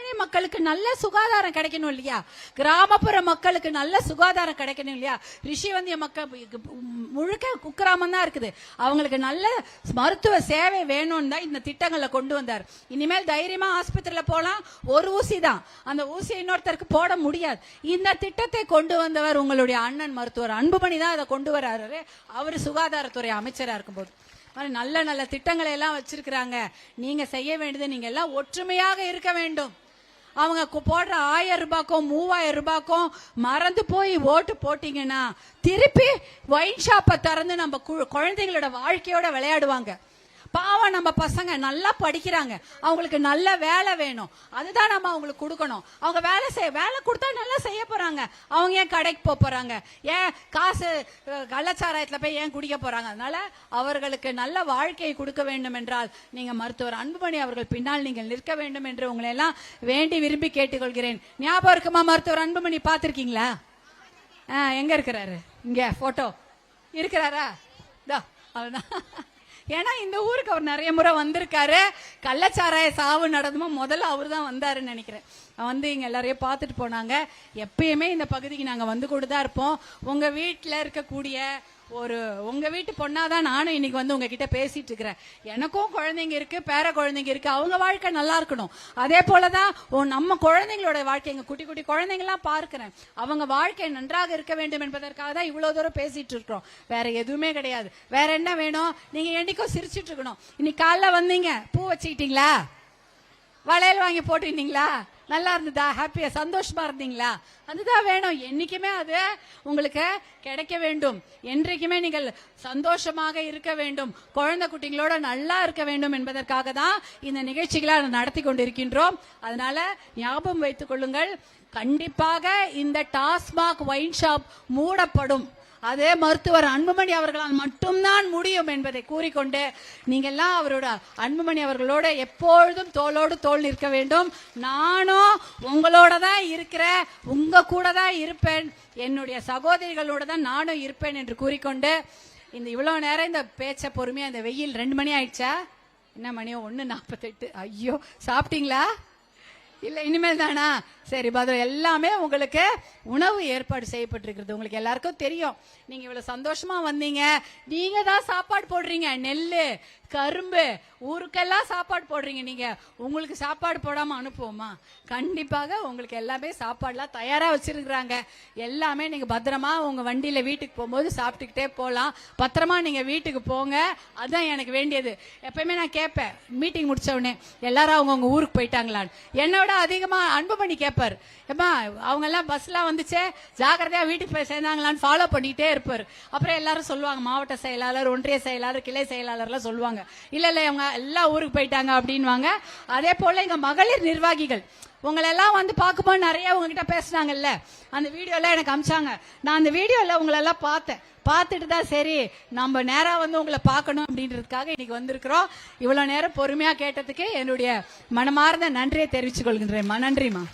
பழனி மக்களுக்கு நல்ல சுகாதாரம் கிடைக்கணும் இல்லையா? கிராமப்புற மக்களுக்கு நல்ல சுகாதாரம் கிடைக்கணும் இல்லையா? ரிஷிவந்திய மக்கள் முழுக்க குக்கிராமம் தான் இருக்குது. அவங்களுக்கு நல்ல மருத்துவ சேவை வேணும்னு தான் இந்த திட்டங்களை கொண்டு வந்தார். இனிமேல் தைரியமா ஆஸ்பத்திரியில போலாம். ஒரு ஊசி தான். அந்த ஊசி இன்னொருத்தருக்கு போட முடியாது. இந்த திட்டத்தை கொண்டு வந்தவர் உங்களுடைய அண்ணன் மருத்துவர். அன்புமணி தான் அதை கொண்டு வராரு. அவர் சுகாதாரத்துறை அமைச்சராக இருக்கும்போது. நல்ல நல்ல திட்டங்களை எல்லாம் வச்சிருக்கிறாங்க. நீங்க செய்ய வேண்டியது நீங்க எல்லாம் ஒற்றுமையாக இருக்க வேண்டும். அவங்க கு- போடுற ஆயிரம் ரூபாய்க்கும் மூவாயிரம் ரூபாய்க்கும் மறந்து போய் ஓட்டு போட்டீங்கன்னா திருப்பி ஒயின் ஷாப்பை திறந்து நம்ம கு- வாழ்க்கையோட விளையாடுவாங்க. பாவம் நம்ம பசங்க நல்லா படிக்கிறாங்க. அவங்களுக்கு நல்ல வேலை வேணும். அதுதான் நம்ம அவங்களுக்கு கொடுக்கணும். அவங்க வேலை செய்ய வேலை கொடுத்தா நல்லா செய்ய போறாங்க. அவங்க ஏன் கடைக்கு போக போறாங்க? ஏன் காசு கள்ளச்சாராயத்தில் போய் ஏன் குடிக்க போறாங்க? அதனால அவர்களுக்கு நல்ல வாழ்க்கையை கொடுக்க வேண்டும் என்றால் நீங்க மருத்துவர் அன்புமணி அவர்கள் பின்னால் நீங்கள் நிற்க வேண்டும் என்று உங்களை எல்லாம் வேண்டி விரும்பி கேட்டுக்கொள்கிறேன். ஞாபகம் இருக்குமா மருத்துவர் அன்புமணி? பார்த்துருக்கீங்களா? ஆ, எங்க இருக்கிறாரு? இங்க போட்டோ இருக்கிறாரா? இதோ அவ்வளவுதான். ஏன்னா இந்த ஊருக்கு அவர் நிறைய முறை வந்திருக்காரு. கள்ளச்சாராய சாவு நடந்துமோ முதல்ல அவர் தான் வந்தாருன்னு நினைக்கிறேன். வந்து இங்க எல்லாரையும் பார்த்துட்டு போனாங்க. எப்பயுமே இந்த பகுதிக்கு நாங்க வந்து கூட தான் இருப்போம். உங்க வீட்டில் இருக்கக்கூடிய ஒரு உங்க வீட்டு பொண்ணாதான் நானும் இன்னைக்கு வந்து உங்ககிட்ட பேசிட்டு இருக்கிறேன். எனக்கும் குழந்தைங்க இருக்கு பேர குழந்தைங்க இருக்கு. அவங்க வாழ்க்கை நல்லா இருக்கணும். அதே போலதான் நம்ம குழந்தைங்களோட வாழ்க்கை எங்க குட்டி குட்டி குழந்தைங்களாம் பார்க்கிறேன். அவங்க வாழ்க்கை நன்றாக இருக்க வேண்டும் என்பதற்காக தான் இவ்வளவு தூரம் பேசிட்டு இருக்கிறோம். வேற எதுவுமே கிடையாது. வேற என்ன வேணும்? நீங்க என்னைக்கும் சிரிச்சிட்டு இருக்கணும். இன்னைக்கு காலைல வந்தீங்க. பூ வச்சுக்கிட்டீங்களா? வளையல் வாங்கி போட்டுக்கிட்டீங்களா நல்லா இருந்ததா? ஹாப்பியா சந்தோஷமா இருந்தீங்களா? அதுதான் வேணும். என்னைக்குமே அது உங்களுக்கு கிடைக்க வேண்டும். என்றைக்குமே நீங்கள் சந்தோஷமாக இருக்க வேண்டும். குழந்தை குட்டிங்களோட நல்லா இருக்க வேண்டும் என்பதற்காக தான் இந்த நிகழ்ச்சிகளை நடத்தி கொண்டிருக்கின்றோம். அதனால ஞாபகம் வைத்துக் கொள்ளுங்கள். கண்டிப்பாக இந்த டாஸ்மாக் ஒயின் ஷாப் மூடப்படும். அதே மருத்துவர் அன்புமணி அவர்களால் மட்டும்தான் முடியும் என்பதை கூறிக்கொண்டு நீங்கெல்லாம் அவரோட அன்புமணி அவர்களோட எப்பொழுதும் தோளோடு தோள் நிற்க வேண்டும். நானும் உங்களோட தான் இருக்கிறேன் உங்க கூட தான் இருப்பேன். என்னுடைய சகோதரிகளோட தான் நானும் இருப்பேன் என்று கூறிக்கொண்டு இந்த இவ்வளோ நேரம் இந்த பேச்சை பொறுமையாக இந்த வெயில் ரெண்டு மணி ஆயிடுச்சா? என்ன மணியோ ஒன்று நாற்பத்தெட்டு. ஐயோ சாப்பிட்டீங்களா? இல்ல இனிமேல் தானா? சரி பதில் எல்லாமே உங்களுக்கு உணவு ஏற்பாடு செய்யப்பட்டிருக்கிறது. உங்களுக்கு எல்லாருக்கும் தெரியும். நீங்க இவ்வளவு சந்தோஷமா வந்தீங்க. நீங்க தான் சாப்பாடு போடுறீங்க. நெல்லு கரும்பு. ஊருக்கெல்லாம் சாப்பாடு போடுறீங்க நீங்க. உங்களுக்கு சாப்பாடு போடாம அனுப்புவோமா? கண்டிப்பாக உங்களுக்கு எல்லாமே சாப்பாடுலாம் தயாரா வச்சிருக்கிறாங்க. எல்லாமே நீங்க பத்திரமா உங்க வண்டியில வீட்டுக்கு போகும்போது சாப்பிட்டுக்கிட்டே போகலாம் பத்திரமா நீங்க வீட்டுக்கு போங்க. அதுதான் எனக்கு வேண்டியது. எப்பயுமே நான் கேட்பேன். மீட்டிங் முடிச்ச உடனே எல்லாரும் அவங்கவுங்க ஊருக்கு போயிட்டாங்களான்னு. என்னோட அதிகமா அன்பு பண்ணி கேட்பார். ஏமா அவங்க எல்லாம் பஸ்லாம் வந்துச்சே ஜாக்கிரதையா வீட்டுக்கு போய் சேர்ந்தாங்களான்னு ஃபாலோ பண்ணிக்கிட்டே இருப்பார். அப்புறம் எல்லாரும் சொல்லுவாங்க மாவட்ட செயலாளர் ஒன்றிய செயலாளர் கிளை செயலாளர்லாம் சொல்லுவாங்க. இல்ல இல்ல இவங்க எல்லா ஊருக்கு போயிட்டாங்க அப்படின்வாங்க அதே போல எங்க மகளிர் நிர்வாகிகள். உங்களை எல்லாம் வந்து பார்க்கும்போது நிறைய உங்ககிட்ட பேசினாங்கல்ல. அந்த வீடியோலாம் எனக்கு அமிச்சாங்க. நான் அந்த வீடியோல உங்களை எல்லாம் பார்த்தேன். பார்த்துட்டு தான் சரி நம்ம நேரம் வந்து உங்களை பார்க்கணும் அப்படின்றதுக்காக இன்னைக்கு வந்திருக்கிறோம். இவ்வளோ நேரம் பொறுமையா கேட்டதுக்கு என்னுடைய மனமார்ந்த நன்றியை தெரிவித்துக் கொள்கின்றேன் நன்றிமா